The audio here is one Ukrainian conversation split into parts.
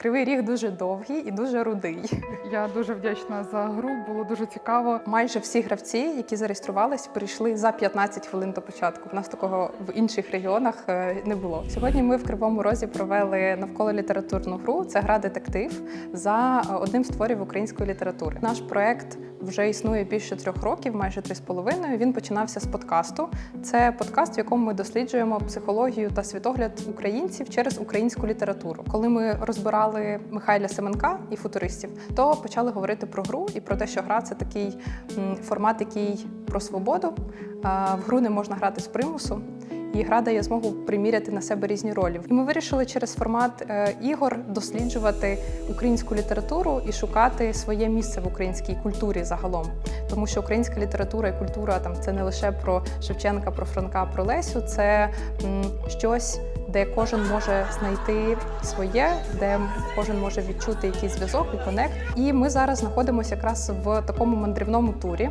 Кривий ріг дуже довгий і дуже рудий. Я дуже вдячна за гру, було дуже цікаво. Майже всі гравці, які зареєструвались, прийшли за 15 хвилин до початку. У нас такого в інших регіонах е, не було. Сьогодні ми в Кривому Розі провели навколо літературну гру. Це гра детектив за е, одним з творів української літератури. Наш проект вже існує більше трьох років, майже три з половиною. Він починався з подкасту. Це подкаст, в якому ми досліджуємо психологію та світогляд українців через українську літературу. Коли ми розбирали Михайля Семенка і футуристів, то почали говорити про гру і про те, що гра це такий формат, який про свободу. В гру не можна грати з примусу. І гра дає змогу приміряти на себе різні ролі. І ми вирішили через формат е, ігор досліджувати українську літературу і шукати своє місце в українській культурі загалом. Тому що українська література і культура там це не лише про Шевченка, про Франка, про Лесю, це м, щось, де кожен може знайти своє, де кожен може відчути якийсь зв'язок і конект. І ми зараз знаходимося якраз в такому мандрівному турі.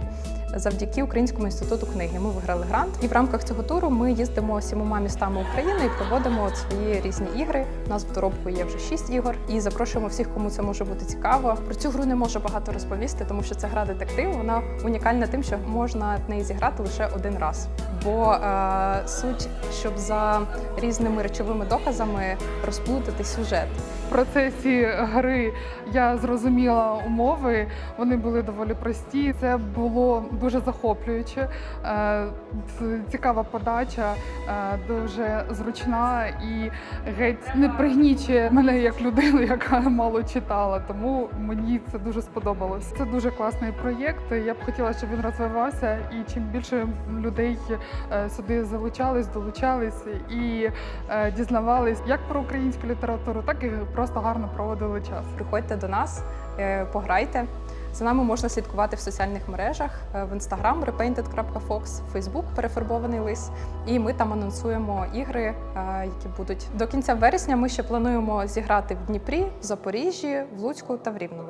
Завдяки Українському інституту книги ми виграли грант, і в рамках цього туру ми їздимо сімома містами України і проводимо от свої різні ігри. У нас в доробку є вже шість ігор, і запрошуємо всіх, кому це може бути цікаво. Про цю гру не можу багато розповісти, тому що це гра детектив. Вона унікальна тим, що можна в неї зіграти лише один раз. Бо е, суть, щоб за різними речовими доказами розплутати сюжет. В процесі гри я зрозуміла умови. Вони були доволі прості. Це було дуже захоплююче. Е, Цікава подача, е, дуже зручна і геть не пригнічує мене як людину, яка мало читала. Тому мені це дуже сподобалось. Це дуже класний проєкт. Я б хотіла, щоб він розвивався, і чим більше людей е, сюди залучались, долучались і дізнавались як про українську літературу, так і просто гарно проводили час. Приходьте до нас, пограйте. За нами можна слідкувати в соціальних мережах е, в Instagram repainted.fox, Facebook перефарбований лис. І ми там анонсуємо ігри, е, які будуть до кінця вересня. Ми ще плануємо зіграти в Дніпрі, в Запоріжжі, в Луцьку та в Рівному.